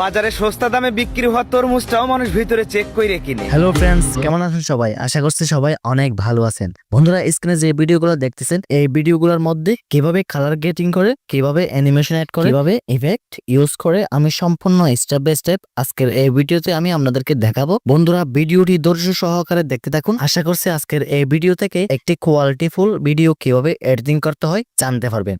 বাজারে সস্তা দামে বিক্রি হওয়া তরমুজটাও মানুষ ভিতরে চেক করে কিনে। হ্যালো ফ্রেন্ডস কেমন আছেন সবাই? আশা করছি সবাই অনেক ভালো আছেন। বন্ধুরা স্ক্রিনে যে ভিডিওগুলো দেখতেছেন, এই ভিডিওগুলোর মধ্যে কীভাবে কালার গেটিং করে, কীভাবে অ্যানিমেশন অ্যাড করে, কীভাবে ইফেক্ট ইউজ করে, আমি সম্পূর্ণ স্টেপ বাই স্টেপ আজকের এই ভিডিওতে আমি আপনাদেরকে দেখাবো। বন্ধুরা, ভিডিওটি ধৈর্য সহকারে দেখতে থাকুন। আশা করছি আজকের এই ভিডিও থেকে একটি কোয়ালিটিফুল ভিডিও কীভাবে এডিটিং করতে হয় জানতে পারবেন।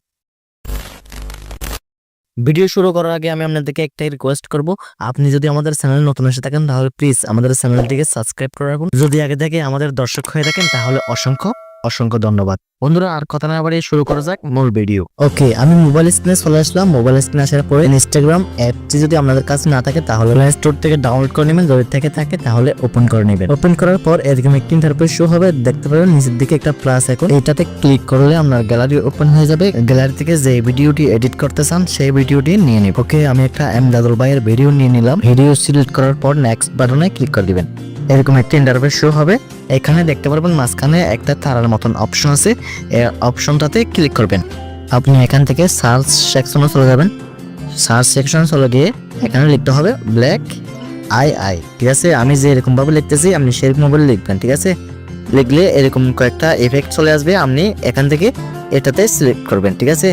ভিডিও শুরু করার আগে আমি আপনাদেরকে একটাই রিকোয়েস্ট করব। আপনি যদি আমাদের চ্যানেল নতুন এসে থাকেন, তাহলে প্লিজ আমাদের চ্যানেলটিকে সাবস্ক্রাইব করে রাখুন। যদি আগে থেকে আমাদের দর্শক হয়ে থাকেন, তাহলে অসংখ্য অসংখ্য ধন্যবাদ। বন্ধুরা আর কথা না বাড়িয়ে শুরু করা যাক মূল ভিডিও। ওকে আমি মোবাইল স্ক্রিনে চলে আসলাম। মোবাইল স্ক্রিনে আসার পরে ইনস্টাগ্রাম অ্যাপটি যদি আপনাদের কাছে না থাকে তাহলে প্লে স্টোর থেকে ডাউনলোড করে নেবেন। যদি থেকে থাকে তাহলে ওপেন করে নেবেন। ওপেন করার পর এরকম একটি ইন্টারফেস শো হবে। দেখতে পাবেন নিচের দিকে একটা প্লাস এখন এটাতে ক্লিক করলে আপনার গ্যালারি ওপেন হয়ে যাবে। গ্যালারি থেকে যে ভিডিওটি এডিট করতে চান সেই ভিডিওটি নিয়ে নিব ওকে আমি একটা এম দাদুল ভাইয়ের ভিডিও নিয়ে নিলাম। ভিডিও সিলেক্ট করার পর নেক্সট বাটনে ক্লিক করে দিবেন। এরকম একটা ইন্টারফেস শো হবে। এখানে দেখতে পারবেন মাঝখানে একটা তারার মতন অপশন আছে। এই অপশনটাতে ক্লিক করবেন। আপনি এখান থেকে সার্চ সেকশনে চলে যাবেন। সার্চ সেকশনে চলে গিয়ে এখানে লিখতে হবে ব্ল্যাক আই আই ঠিক আছে? আমি যে এরকম ভাবে লিখতেছি, আপনি সেরকম ভাবে লিখবেন, ঠিক আছে? লিখলে এরকম কয়েকটা এফেক্ট চলে আসবে। আপনি এখান থেকে এটাতে সিলেক্ট করবেন, ঠিক আছে?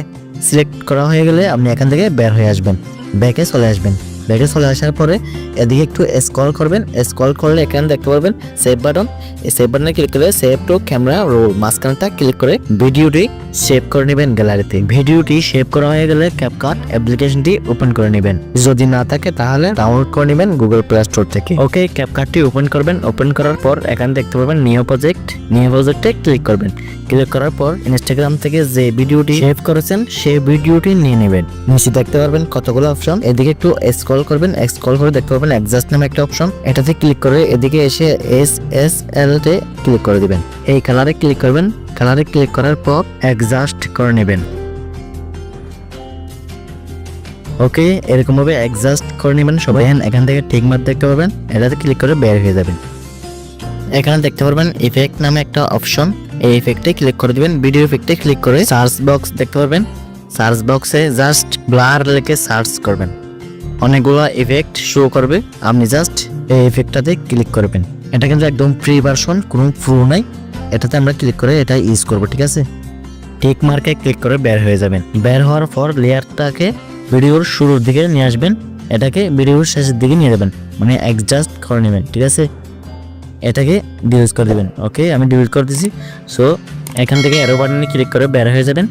সিলেক্ট করা হয়ে গেলে আপনি এখান থেকে বের হয়ে আসবেন। ব্যাকে চলে আসবেন। ব্যাকে চলে আসার পরে এদিকে একটু স্ক্রল করবেন স্ক্রল করলে এখানে দেখতে পারবেন সেভ বাটন এই সেভ বাটনে ক্লিক করে সেভ টু ক্যামেরা রোল মাঝখানটা ক্লিক করে ভিডিওটি সেভ করে নেবেন গ্যালারিতে ভিডিওটি সেভ করা হয়ে গেলে ক্যাপকাট অ্যাপ্লিকেশনটি ওপেন করে নেবেন। যদি না থাকে তাহলে ডাউনলোড করে নেবেন গুগল প্লে স্টোর থেকে। ওকে ক্যাপকাটটি ওপেন করবেন। ওপেন করার পর এখানে দেখতে পাবেন নিউ প্রজেক্ট নিউ প্রজেক্টে ক্লিক করবেন। ক্লিক করার পর ইনস্টাগ্রাম থেকে যে ভিডিওটি সেভ করেছেন, সেই ভিডিওটি নিয়ে নেবেন। নিচে দেখতে পারবেন কতগুলো অপশন এদিকে একটু স্ক্রল করবেন স্ক্রল করে দেখতে পাবেন এক্সাস্ট নামে একটা অপশন এটাতে ক্লিক করে এদিকে এসে এস এস এল তে ক্লিক করে দিবেন। এই কালারে ক্লিক করবেন। কালারে ক্লিক করার পর এক্সাস্ট করে নেবেন। ওকে এরকম ভাবে এক্সাস্ট করে নেবেন সবাই। এখান থেকে ঠিক মার দেখতে পাবেন এটাতে ক্লিক করে বের হয়ে যাবেন। এখানে দেখতে পারবেন ইফেক্ট নামে একটা অপশন এই ইফেক্টে ক্লিক করে দিবেন। ভিডিও ইফেক্টে ক্লিক করে সার্চ বক্স দেখতে পারবেন। সার্চ বক্সে জাস্ট ব্লার লিখে সার্চ করবেন। অনেকগুলো ইফেক্ট শো করবে। আপনি জাস্ট এই ইফেক্টটাতে ক্লিক করবেন। এটা কিন্তু একদম ফ্রি ভার্সন কোনো প্রো নাই। এটাতে আমরা ক্লিক করে এটা ইউজ করব, ঠিক আছে? টিক মার্কে ক্লিক করে বের হয়ে যাবেন। বের হওয়ার পর লেয়ারটাকে ভিডিওর শুরুর দিকে নিয়ে আসবেন। এটাকে ভিডিওর শেষের দিকে নিয়ে যাবেন। মানে অ্যাডজাস্ট করে নেবেন, ঠিক আছে? এটাকে ডিলিট করে দেবেন। ওকে, আমি ডিলিট করে দিছি। সো এখান থেকে এরো বাটনে ক্লিক করে বের হয়ে যাবেন।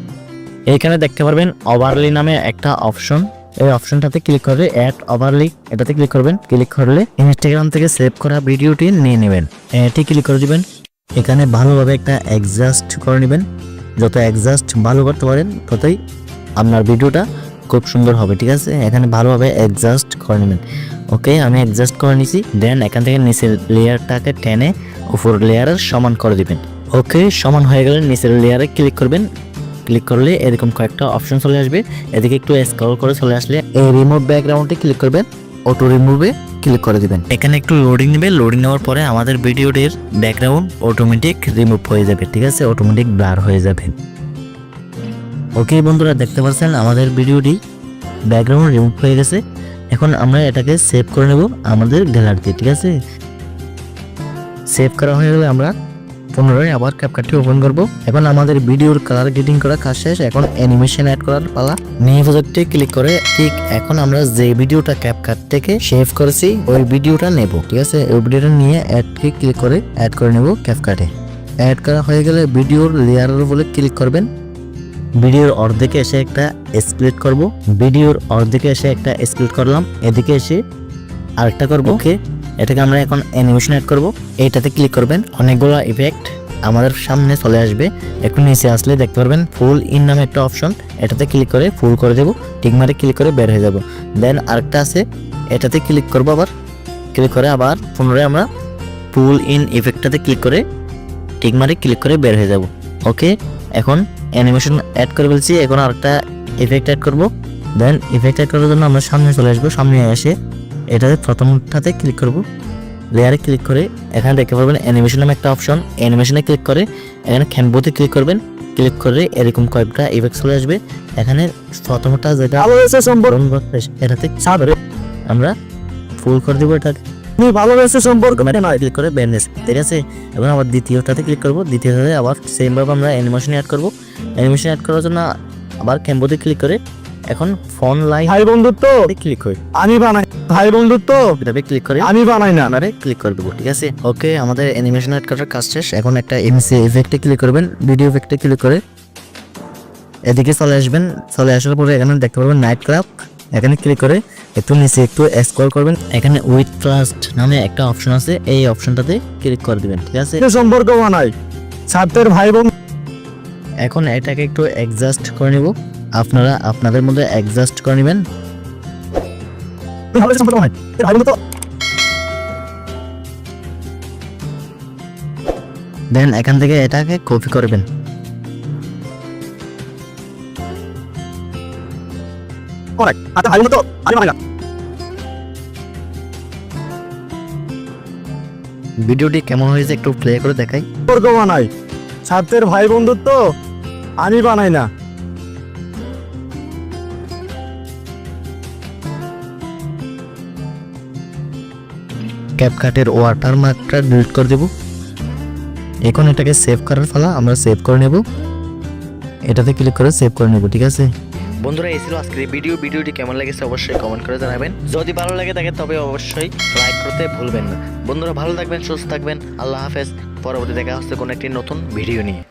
এইখানে দেখতে পারবেন ওভারলি নামে একটা অপশন এই অপশনটাতে ক্লিক করে অ্যাড ওভারলি এটাতে ক্লিক করবেন। ক্লিক করলে ইনস্টাগ্রাম থেকে সেভ করা ভিডিওটি নিয়ে নেবেন। এটি ক্লিক করে দিবেন। এখানে ভালোভাবে একটা অ্যাডজাস্ট করে নেবেন। যত অ্যাডজাস্ট ভালো করতে পারেন, ততই আপনার ভিডিওটা খুব সুন্দর হবে, ঠিক আছে? এখানে ভালোভাবে অ্যাডজাস্ট করে নেবেন। ওকে, আমি অ্যাডজাস্ট করে নিছি। দেন এখান থেকে নিচের লেয়ারটাকে টেনে উপর লেয়ারের সমান করে দিবেন। ওকে, সমান হয়ে গেলে নিচের লেয়ারে ক্লিক করবেন। ক্লিক করলে এরকম কয়েকটা অপশন চলে আসবে। এদিকে একটু স্ক্রল করে চলে আসলে এই রিমুভ ব্যাকগ্রাউন্ডে ক্লিক করবেন অটো রিমুভে ক্লিক করে দিবেন। এখানে একটু লোডিং নেবে লোডিং নেওয়ার পরে আমাদের ভিডিওটির ব্যাকগ্রাউন্ড অটোমেটিক রিমুভ হয়ে যাবে, ঠিক আছে? অটোমেটিক ব্লার হয়ে যাবে। ওকে বন্ধুরা, দেখতে পাচ্ছেন আমাদের ভিডিওটি ব্যাকগ্রাউন্ড রিমুভ হয়ে গেছে। এখন আমরা এটাকে সেভ করে নেব আমাদের গ্যালারিতে ঠিক আছে? সেভ করা হয়ে গেলে আমরা পুনরায় আবার ক্যাপকাটটি ওপেন করব। এখন আমাদের ভিডিওর কালার গ্রেডিং করা কাজ শেষ। এখন অ্যানিমেশন অ্যাড করার পালা। নিউ প্রজেক্টে ক্লিক করে ঠিক এখন আমরা যে ভিডিওটা ক্যাপকাট থেকে সেভ করেছি ওই ভিডিওটা নেব। ঠিক আছে? ওই ভিডিওটা নিয়ে অ্যাডকে ক্লিক করে অ্যাড করে নেব ক্যাপকাটে অ্যাড করা হয়ে গেলে ভিডিওর লেয়ারের বলে ক্লিক করবেন। ভিডিওর অর্ধেকে এসে একটা স্প্লিট করব। ভিডিওর অর্ধেকে এসে একটা স্প্লিট করলাম। এদিকে এসে আরেকটা করব। ওকে এটাকে আমরা এখন অ্যানিমেশন অ্যাড করব। এইটাতে ক্লিক করবেন, অনেকগুলো ইফেক্ট আমাদের সামনে চলে আসবে। একটু নিচে আসলে দেখতে পারবেন ফুল ইন নামে একটা অপশন এটাতে ক্লিক করে ফুল করে দেবো, টিকমারে ক্লিক করে বের হয়ে যাব। দেন আরেকটা আছে, এটাতে ক্লিক করব আবার। ক্লিক করে আবার পুনরায় আমরা ফুল ইন ইফেক্টটাতে ক্লিক করে টিকমারে ক্লিক করে বের হয়ে যাব। ওকে এখন অ্যানিমেশন অ্যাড করে ফেলছি, এখন আরেকটা ইফেক্ট অ্যাড করব। দেন ইফেক্ট অ্যাড করার জন্য আমরা সামনে চলে আসব, সামনে এসে এটাতে প্রথমটাতে ক্লিক করব। লেয়ারে ক্লিক করে এখানে দেখতে পারবেন অ্যানিমেশন নামে একটা অপশন অ্যানিমেশনে ক্লিক করে এখানে ক্যানভোতে ক্লিক করবেন। ক্লিক করে এরকম কয়েকটা ইফেক্ট চলে আসবে। এখানে প্রথমটা যেটা এটাতে সাদরে আমরা ফুল করে দিব এটাকে। তুমি ভালোবেসে সম্পর্ক ক্লিক করে ব্যান্ডেজ ঠিক আছে? এবং আবার দ্বিতীয়টাতে ক্লিক করব। দ্বিতীয়টাতে আবার সেমভাবে আমরা অ্যানিমেশন অ্যাড করব। অ্যানিমেশন অ্যাড করার জন্য আবার ক্যাম্বোতে ক্লিক করে এখন ফোন লাইন ভাই বন্ধুত্ব। ক্লিক করি। আমি বানাই। ভাই বন্ধুত্ব। এটাতে ক্লিক করি। আমি বানাই না। আপনারে ক্লিক করে দেবো ঠিক আছে? ওকে আমাদের অ্যানিমেশন অ্যাড করার কাজ শেষ। এখন একটা এমসি এফেক্টে ক্লিক করবেন ভিডিও এফেক্টে ক্লিক করে। এদিকে চলে আসবেন চলে আসার পরে এখানে দেখতে পারবেন নাইট ক্রাফট এখানে ক্লিক করে একটু নিচে একটু স্ক্রল করবেন। এখানে উইথ ট্রাস্ট নামে একটা অপশন আছে। এই অপশনটাতে ক্লিক করে দিবেন ঠিক আছে? সম্পর্ক বানাই। ছাত্রের ভাই বন্ধু এখন এটাকে একটু অ্যাডজাস্ট করে নিব। আপনারা আপনাদের মধ্যে অ্যাডজাস্ট করে নেবেন। দেন এখান থেকে এটাকে কপি করবেন। আচ্ছা ভাই বন্ধুত্ব আমি বানাই না। ভিডিওটি কেমন হয়েছে একটু প্লে করে দেখাই। বানাই। ছাত্রের ভাই বন্ধুত্ব আমি বানাই না। ক্যাপকাটের ওয়াটার মার্কটা ডিলিট করে দেব। এখন এটাকে সেভ করার ফলে আমরা সেভ করে নেব। এটাতে ক্লিক করে সেভ করে নেব, ঠিক আছে? বন্ধুরা, এই ছিল আজকের ভিডিও ভিডিওটি কেমন লেগেছে অবশ্যই কমেন্ট করে জানাবেন। যদি ভালো লাগে থাকে, তবে অবশ্যই লাইক করতে ভুলবেন না। বন্ধুরা, ভালো থাকবেন, সুস্থ থাকবেন। আল্লাহ হাফেজ। পরবর্তী দেখা হচ্ছে কোনো একটি নতুন ভিডিও নিয়ে।